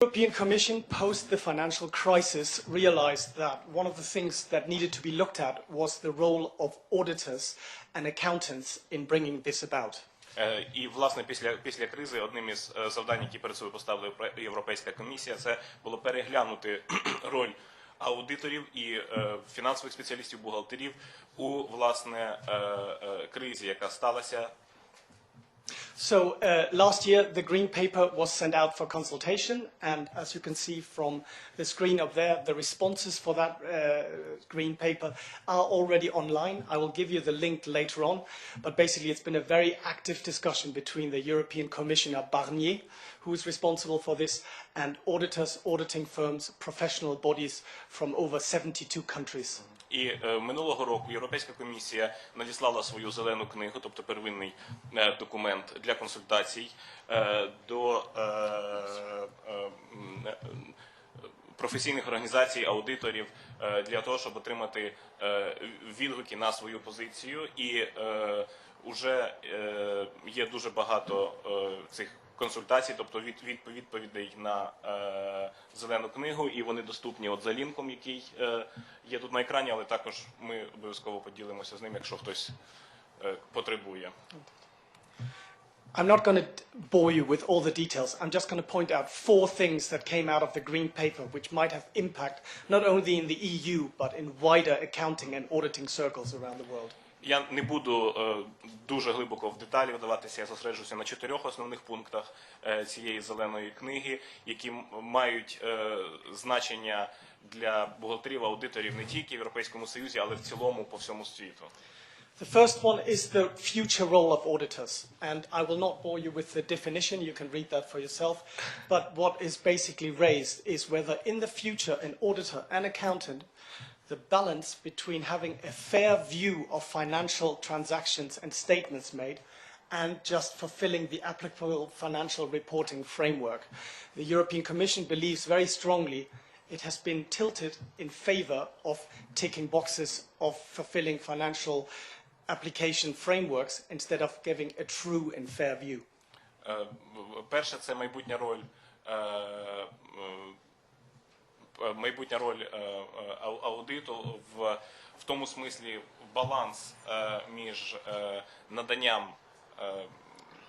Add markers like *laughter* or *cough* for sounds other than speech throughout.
European Commission, post the financial crisis, realized that one of the things that needed to be looked at was the role of auditors and accountants in bringing this about. Е, І власне після після кризи одним із е, завдань, які перед собою поставила Європейська комісія, це було переглянути *clears throat* роль аудиторів і е, фінансових спеціалістів, бухгалтерів у власне е, е, кризі, яка сталася. So uh, last year, the green paper was sent out for consultation, and as you can see from the screen up there, the responses for that uh, green paper are already online. I will give you the link later on, but basically, it's been a very active discussion between the European Commissioner Barnier, who is responsible for this, and auditors, auditing firms, professional bodies from over 72 countries. І е, минулого року Європейська комісія надіслала свою зелену книгу, тобто первинний е, документ для консультацій е, до професійних організацій, аудиторів для того, щоб отримати відгуки на свою позицію. І вже е, є дуже багато е, цих консультацій, тобто від, від, відповідей на е, зелену книгу, і вони доступні от за лінком, який е, є тут на екрані, але також ми обов'язково поділимося з ним, якщо хтось е, потребує. I'm not going to bore you with all the details. I'm just going to point out four things that came out of the green paper which might have impact not only in the EU but in wider accounting and auditing circles around the world. Я не буду е, дуже глибоко в деталі вдаватися, я зосереджуся на чотирьох основних пунктах е, цієї зеленої книги, які мають е, значення для бухгалтерів, аудиторів не тільки в Європейському Союзі, але в цілому по всьому світу. The first one is the future role of auditors. And I will not bore you with the definition, you can read that for yourself. But what is basically raised is whether in the future an auditor and accountant, the balance between having a fair view of financial transactions and statements made and just fulfilling the applicable financial reporting framework. The European Commission believes very strongly it has been tilted in favor of ticking boxes of fulfilling financial application frameworks instead of giving a true and fair view. Е, в- Перше, це майбутня роль. е, Майбутня роль е, е, аудиту в, в тому смислі баланс між наданням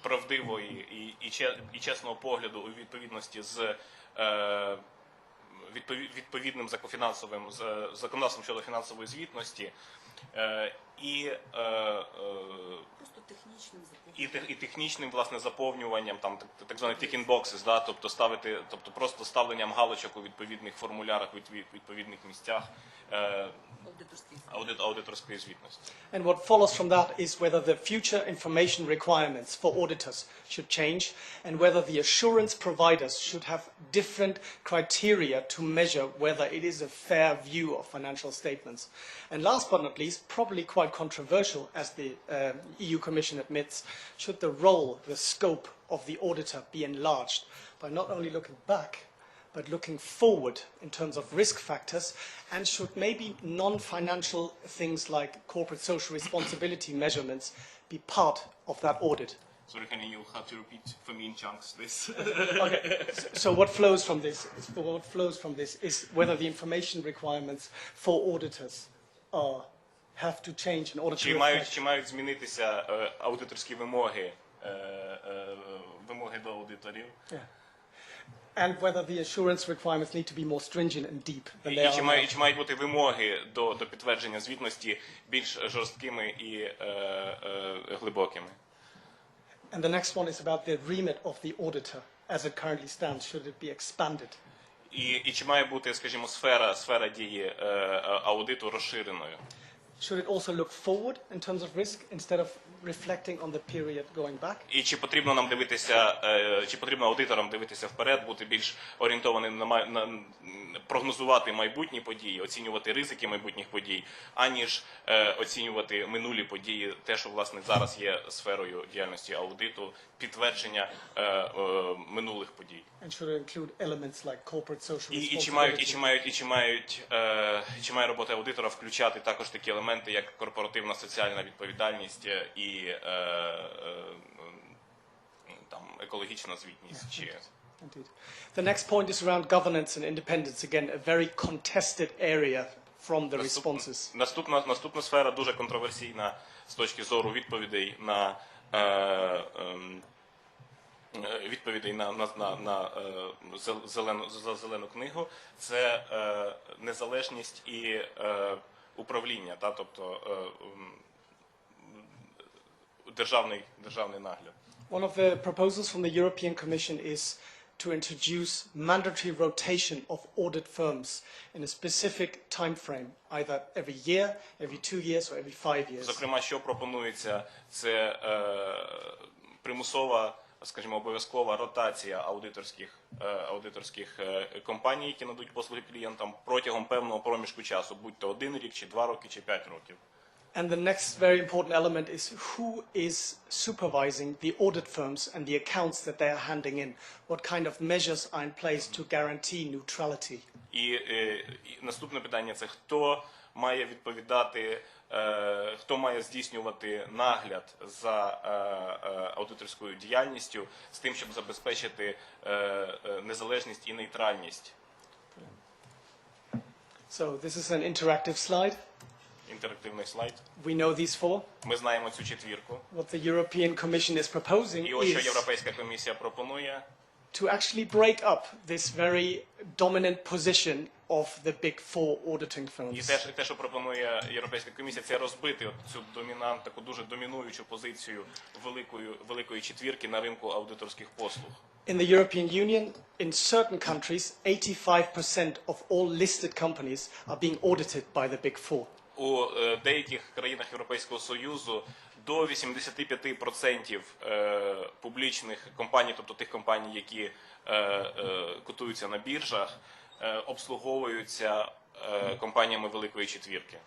правдивої і, і, і чесного погляду у відповідності з відпові- відповідним законодавством щодо фінансової звітності і е, е, Просто технічним законом. і, тех- і технічним власне заповнюванням, там так, так званих ticking boxes, да, тобто ставити, тобто просто ставленням галочок у відповідних формулярах, від, від відповідних місцях е, Аудиторський аудит, аудиторської звітності. And what follows from that is whether the future information requirements for auditors should change and whether the assurance providers should have different criteria to measure whether it is a fair view of financial statements. And last but not least, probably quite controversial as the um, EU Commission admits, should the role, the scope of the auditor be enlarged by not only looking back but looking forward in terms of risk factors, and should maybe non-financial things like corporate social responsibility measurements be part of that audit? Sorry, can you'll have to repeat for me in chunks this? *laughs* Okay. So what flows from this? What flows from this is whether the information requirements for auditors are have to change in order to чи мають reflect чи мають змінитися е, аудиторські вимоги, е, е, вимоги до аудиторів? and whether the assurance requirements need to be more stringent and deep than they І are чи now. мають, чи мають бути вимоги до, до підтвердження звітності більш жорсткими і е, е, глибокими? And the next one is about the remit of the auditor as it currently stands. Should it be expanded? І, і чи має бути, скажімо, сфера, сфера дії е, е, аудиту розширеною? Should it also look forward in terms of risk instead of reflecting on the period going back? І чи потрібно нам дивитися, е, чи потрібно аудиторам дивитися вперед, бути більш орієнтованим на, май- на прогнозувати майбутні події, оцінювати ризики майбутніх подій, аніж е, оцінювати минулі події, те, що власне зараз є сферою діяльності аудиту, підтвердження е, е, минулих подій. And should include elements like corporate social І, і чи мають, і чи мають, і чи мають, е, і чи має робота аудитора включати також такі елементи, як корпоративна соціальна відповідальність е, і е, е, там екологічна звітність чи Indeed. The next point is around governance and independence. Again, a very contested area from the responses. Наступна, наступна сфера дуже контроверсійна з точки зору відповідей на відповідей на, на, на, на е, зелену, за зелену книгу. Це е, незалежність і е, управління, та, тобто е, державний, державний нагляд. One of the proposals from the European Commission is to introduce mandatory rotation of audit firms in a specific time frame, either every year, every two years, or every five years. Зокрема, що пропонується, це е, примусова, скажімо, обов'язкова ротація аудиторських, е, аудиторських е, компаній, які надають послуги клієнтам протягом певного проміжку часу, будь то один рік, чи два роки, чи п'ять років. And the next very important element is who is supervising the audit firms and the accounts that they are handing in. What kind of measures are in place to guarantee neutrality? І, е, і наступне питання це хто має відповідати, е, хто має здійснювати нагляд за е, е, аудиторською діяльністю з тим, щоб забезпечити е, е, незалежність і нейтральність. So this is an interactive slide. Інтерактивний слайд. We know these four. Ми знаємо цю четвірку. What the European Commission is proposing І ось що is Європейська комісія пропонує to actually break up this very dominant position of the big four auditing І firms. те, що- те, що пропонує Європейська комісія, це розбити от цю домінант, таку дуже домінуючу позицію великої, великої четвірки на ринку аудиторських послуг. In the European Union, in certain countries, 85% of all listed companies are being audited by the big four. У е, деяких країнах Європейського Союзу до 85% е, публічних компаній, тобто тих компаній, які е, котуються на біржах, обслуговуються компаніями великої четвірки.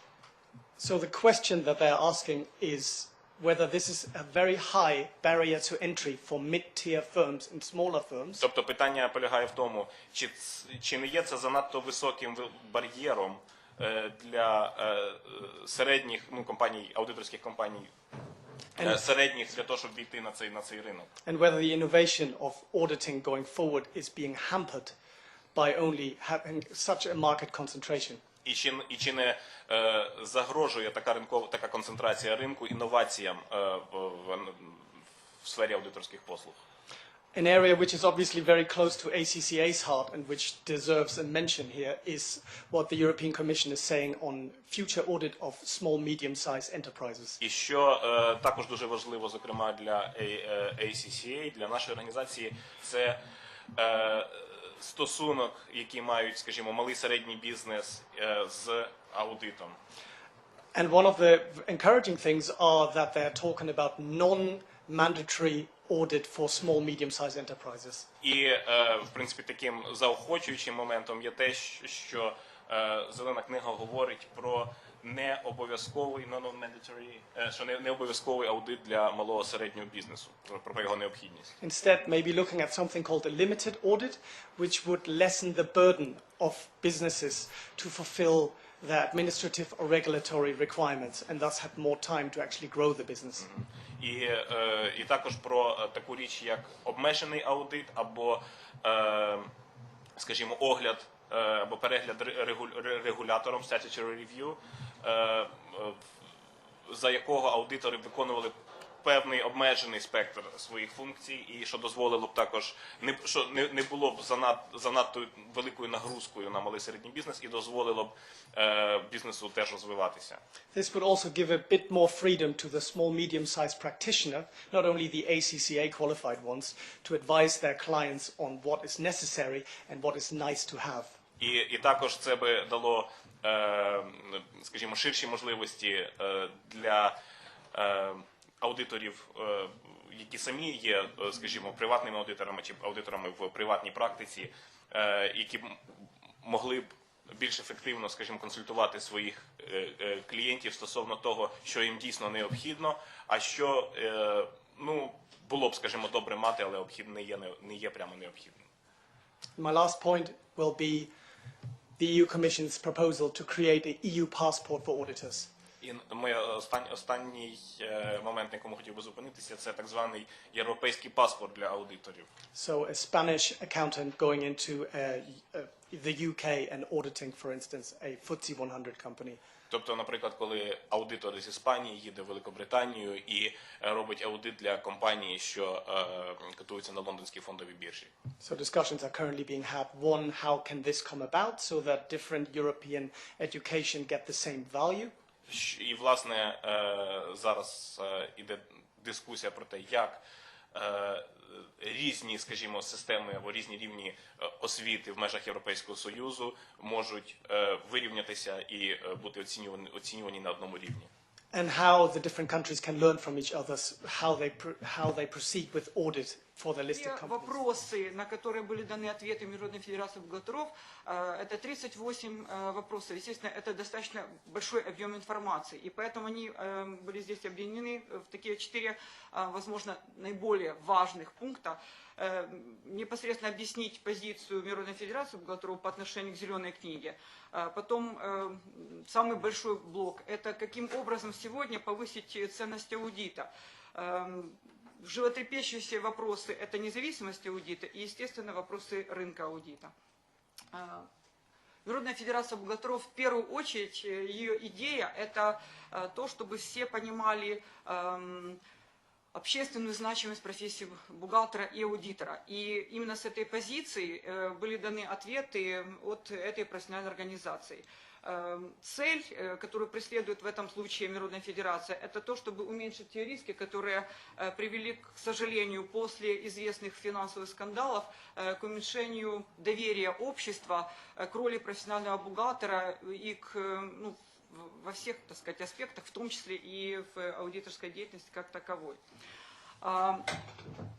So the question that they're asking is whether this is a very high barrier to entry for mid-tier firms and smaller firms, Тобто питання полягає в тому, чи, чи не є це занадто високим бар'єром для е, е, середніх ну, компаній, аудиторських компаній, е, And- середніх для того, щоб війти на цей, на цей ринок. and whether the innovation of auditing going forward is being hampered by only having such a market concentration. І чи, і чи не е, загрожує така ринкова така концентрація ринку інноваціям е, в, в, в сфері аудиторських послуг? An area which is obviously very close to ACCA's heart and which deserves a mention here is what the European Commission is saying on future audit of small, medium-sized enterprises. І що е, також дуже важливо, зокрема для A- е, ACCA, для нашої організації, це е, стосунок, який мають, скажімо, малий середній бізнес е, з аудитом. And one of the encouraging things are that they're talking about non-mandatory audit for small, medium-sized enterprises. І, е, в принципі, таким заохочуючим моментом є те, що- що е, зелена книга говорить про не обов'язковий non-mandatory, е, що не, не обов'язковий аудит для малого середнього бізнесу, про, про його необхідність. Instead, maybe looking at something called a limited audit, which would lessen the burden of businesses to fulfill their administrative or regulatory requirements and thus have more time to actually grow the business. І, е, і також про е, таку річ, як обмежений аудит або, е, скажімо, огляд е, або перегляд ре- регу- ре- регулятором statutory review, е, е, за якого аудитори виконували певний обмежений спектр своїх функцій, і що дозволило б також не що не, не було б занад, занадто великою нагрузкою на малий середній бізнес, і дозволило б е, бізнесу теж розвиватися. This would also give a bit more freedom to the small, medium-sized practitioner, not only the ACCA qualified ones, to advise their clients on what is necessary and what is nice to have. І, і також це би дало, е, скажімо, ширші можливості е, для е, аудиторів, е, які самі є, е, скажімо, приватними аудиторами чи аудиторами в приватній практиці, е, які могли б більш ефективно, скажімо, консультувати своїх клієнтів стосовно того, що їм дійсно необхідно, а що ну було б, скажімо, добре мати, але обхідно не є не є прямо необхідним. My last point will be the EU Commission's proposal to create an EU passport for auditors. І моя остань, останній е, момент, на якому хотів би зупинитися, це так званий європейський паспорт для аудиторів. So a Spanish accountant going into uh, uh, the UK and auditing, for instance, a FTSE 100 company. Тобто, наприклад, коли аудитор з Іспанії їде в Великобританію і е, робить аудит для компанії, що е, котується на лондонській фондовій біржі. So discussions are currently being had. One, how can this come about so that different European education get the same value? І, власне, е, зараз е, іде дискусія про те, як е, різні, скажімо, системи або різні рівні освіти в межах Європейського Союзу можуть вирівнятися і бути оцінювані, оцінювані на одному рівні. And how the different countries can learn from each other, how they, how they proceed with audit companies. вопросы, на которые были даны ответы Международной Федерации бухгалтеров, э, это 38 э, вопросов. Естественно, это достаточно большой объем информации. И поэтому они э, были здесь объединены в такие четыре, возможно, наиболее важных пункта. Непосредственно объяснить позицию Международной Федерации бухгалтеров по отношению к зеленой книге. Потом самый большой блок – это каким образом сегодня повысить ценность аудита. Животрепещущие вопросы – это независимость аудита и, естественно, вопросы рынка аудита. А, Народная федерация бухгалтеров, в первую очередь, э, ее идея – это э, то, чтобы все понимали эм, общественную значимость профессии бухгалтера и аудитора. И именно с этой позиции э, были даны ответы от этой профессиональной организации. Эм, Цель, э, которую преследует в этом случае Международная Федерация, это то, чтобы уменьшить те риски, которые э, привели, к сожалению, после известных финансовых скандалов э, к уменьшению доверия общества к роли профессионального бухгалтера и к ну, во всех, так сказать, аспектах, в том числе и в аудиторской деятельности как таковой. А,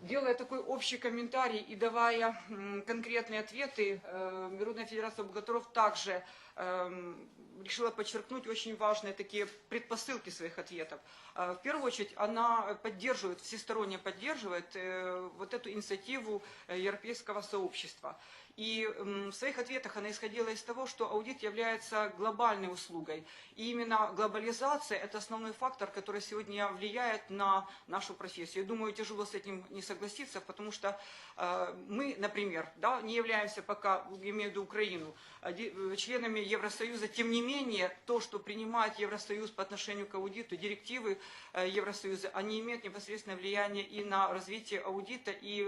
Делая такой общий комментарий и давая конкретные ответы, э, Международная федерация бухгалтеров также эм, решила подчеркнуть очень важные такие предпосылки своих ответов. А, В первую очередь, она поддерживает, всесторонне поддерживает э, вот эту инициативу э, европейского сообщества. И в своих ответах она исходила из того, что аудит является глобальной услугой. И именно глобализация – это основной фактор, который сегодня влияет на нашу профессию. Я думаю, тяжело с этим не согласиться, потому что э, мы, например, да, не являемся пока, имею в виду Украину, э, членами Евросоюза. Тем не менее, то, что принимает Евросоюз по отношению к аудиту, директивы э, Евросоюза, они имеют непосредственное влияние и на развитие аудита и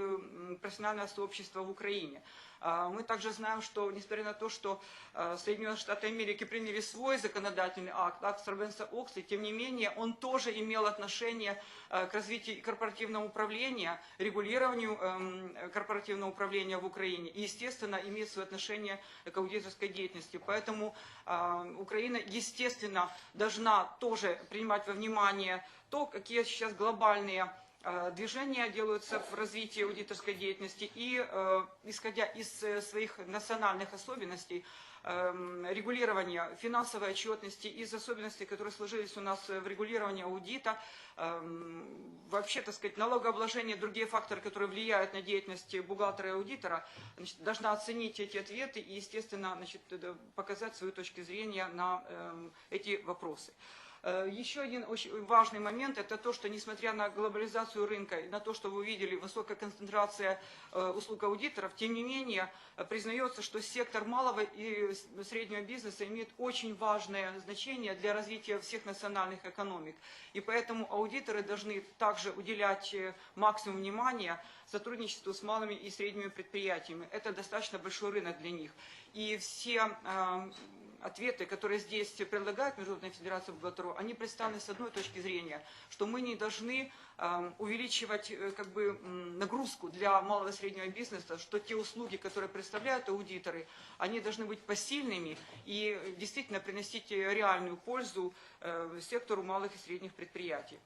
профессионального сообщества в Украине. А, Мы также знаем, что несмотря на то, что э, Соединенные Штаты Америки приняли свой законодательный акт, акт Сарбенса Оксли, тем не менее он тоже имел отношение э, к развитию корпоративного управления, регулированию эм, корпоративного управления в Украине и, естественно, имеет свое отношение к аудиторской деятельности. Поэтому э, Украина, естественно, должна тоже принимать во внимание то, какие сейчас глобальные движения делаются в развитии аудиторской деятельности и, э, исходя из э, своих национальных особенностей, эм, регулирования финансовой отчетности, из особенностей, которые сложились у нас э, в регулировании аудита, эм, вообще, так сказать, налогообложение, другие факторы, которые влияют на деятельность бухгалтера и аудитора, значит, должна оценить эти ответы и, естественно, значит, э, показать свою точку зрения на эм, эти вопросы. Э, Еще один очень важный момент – это то, что несмотря на глобализацию рынка на то, что вы увидели, высокая концентрация э, услуг аудиторов, тем не менее э, признается, что сектор малого и среднего бизнеса имеет очень важное значение для развития всех национальных экономик. И поэтому аудиторы должны также уделять максимум внимания сотрудничеству с малыми и средними предприятиями. Это достаточно большой рынок для них. И все ответы, которые здесь предлагает Международная Федерация бухгалтеров, они представлены с одной точки зрения, что мы не должны э, увеличивать э, как бы, нагрузку для малого и среднего бизнеса, что те услуги, которые представляют аудиторы, они должны быть посильными и э, действительно приносить э, реальную пользу э, сектору малых и средних предприятий.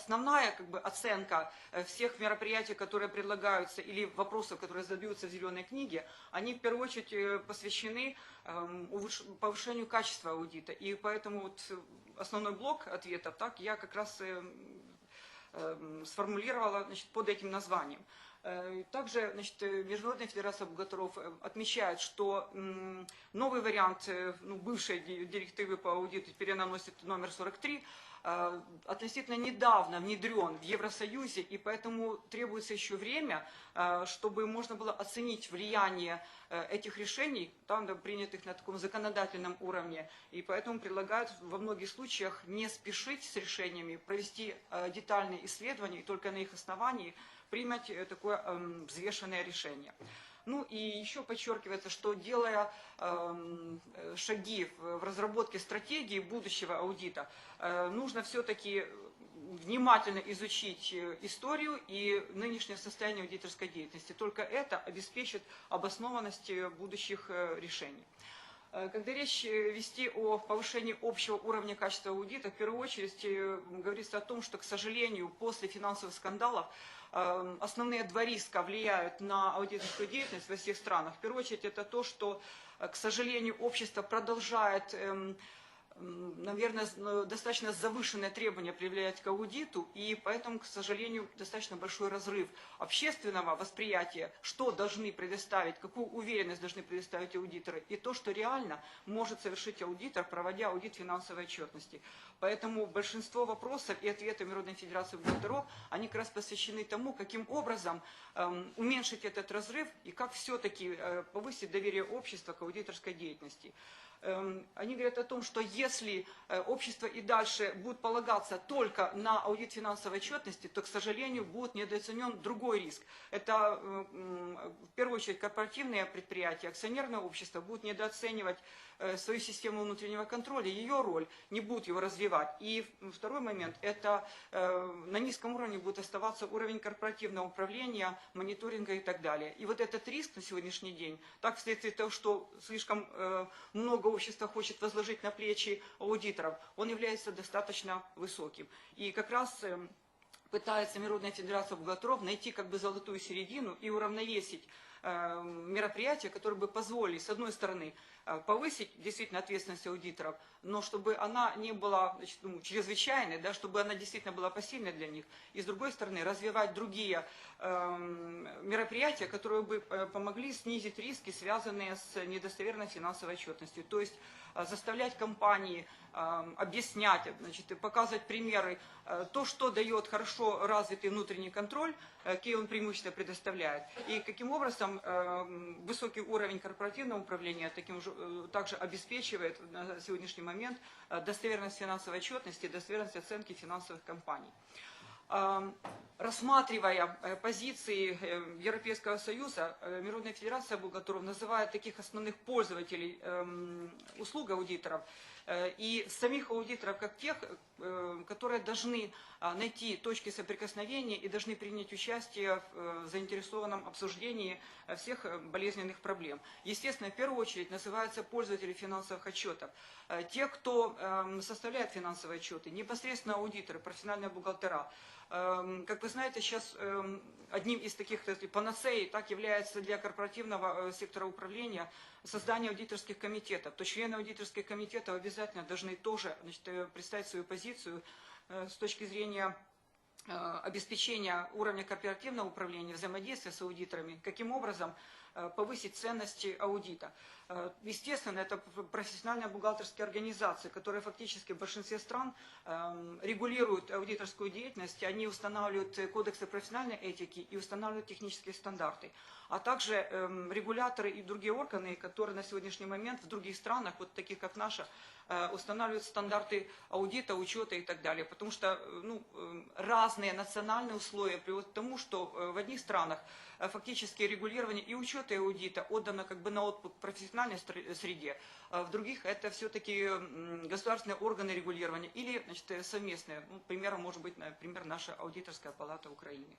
Э, основная как бы, оценка э, всех мероприятий, которые предлагаются, или вопросов, которые задаются в зеленой книге, они в первую очередь э, посвящены эм, повышению качества аудита. И поэтому вот э, основной блок ответов, так, я как раз эм, эм, сформулировала значит, под этим названием. Э, Также значит, э, Международная федерация бухгалтеров э, отмечает, что новый вариант э, ну, бывшей ди- директивы по аудиту, теперь она носит номер 43, э, относительно недавно внедрен в Евросоюзе, и поэтому требуется еще время, э, чтобы можно было оценить влияние э, этих решений, там, принятых на таком законодательном уровне. И поэтому предлагают во многих случаях не спешить с решениями, провести э, детальные исследования и только на их основании принять э, такое эм, взвешенное решение. Ну и еще подчеркивается, что делая эм, шаги в разработке стратегии будущего аудита, э, нужно все-таки внимательно изучить э, историю и нынешнее состояние аудиторской деятельности. Только это обеспечит обоснованность э, будущих решений. Э, Когда речь э, вести о повышении общего уровня качества аудита, в первую очередь э, говорится о том, что, к сожалению, после финансовых скандалов основные два риска влияют на аудиторскую деятельность во всех странах. В первую очередь это то, что, к сожалению, общество продолжает эм, наверное, ну, достаточно завышенные требования предъявлять к аудиту, и поэтому, к сожалению, достаточно большой разрыв общественного восприятия, что должны предоставить, какую уверенность должны предоставить аудиторы, и то, что реально может совершить аудитор, проводя аудит финансовой отчетности. Поэтому большинство вопросов и ответов Международной Федерации бухгалтеров, они как раз посвящены тому, каким образом эм, уменьшить этот разрыв и как все-таки э, повысить доверие общества к аудиторской деятельности. Эм, Они говорят о том, что если э, общество и дальше будет полагаться только на аудит финансовой отчетности, то, к сожалению, будет недооценен другой риск. Это э, в первую очередь корпоративные предприятия, акционерное общество будут недооценивать свою систему внутреннего контроля, ее роль, не будут его развивать. И второй момент, это э, на низком уровне будет оставаться уровень корпоративного управления, мониторинга и так далее. И вот этот риск на сегодняшний день, так вследствие того, что слишком э, много общества хочет возложить на плечи аудиторов, он является достаточно высоким. И как раз э, пытается Международная федерация бухгалтеров найти как бы золотую середину и уравновесить э, мероприятия, которые бы позволили, с одной стороны, э, повысить действительно ответственность аудиторов, но чтобы она не была значит, ну, чрезвычайной, да, чтобы она действительно была посильной для них, и с другой стороны, развивать другие эм, мероприятия, которые бы э, помогли снизить риски, связанные с недостоверной финансовой отчетностью. То есть э, заставлять компании эм, объяснять, значит, показывать примеры, э, то, что дает хорошо развитый внутренний контроль, э, какие он преимущества предоставляет, и каким образом эм, высокий уровень корпоративного управления таким же, э, также обеспечивает на сегодняшний момент э, достоверность финансовой отчетности, достоверность оценки финансовых компаний. Эм, Рассматривая э, позиции э, Европейского Союза, Международная Федерация бухгалтеров называет таких основных пользователей эм, услуг аудиторов и самих аудиторов как тех, э, которые должны а, найти точки соприкосновения и должны принять участие в э, заинтересованном обсуждении э, всех э, болезненных проблем. Естественно, в первую очередь называются пользователи финансовых отчетов. Э, Те, кто эм, составляет финансовые отчеты, непосредственно аудиторы, профессиональные бухгалтера. Эм, Как вы знаете, сейчас эм, одним из таких панацеи так является для корпоративного э, сектора управления создание аудиторских комитетов. То члены аудиторских комитетов обязательно должны тоже значит, э, представить свою позицию э, с точки зрения обеспечения уровня корпоративного управления, взаимодействия с аудиторами, каким образом повысить ценности аудита. Э, Естественно, это профессиональные бухгалтерские организации, которые фактически в большинстве стран эм, регулируют аудиторскую деятельность, они устанавливают э, кодексы профессиональной этики и устанавливают технические стандарты. А также эм, регуляторы и другие органы, которые на сегодняшний момент в других странах, вот таких как наша, э, устанавливают стандарты аудита, учета и так далее. Потому что ну, разные национальные условия приводят к тому, что в одних странах фактически регулирование и учета, и аудита отдано как бы на откуп профессиональной среде, а в других это все-таки государственные органы регулирования или значит, э, совместные. Ну, примером может быть, например, наша аудиторская палата Украины.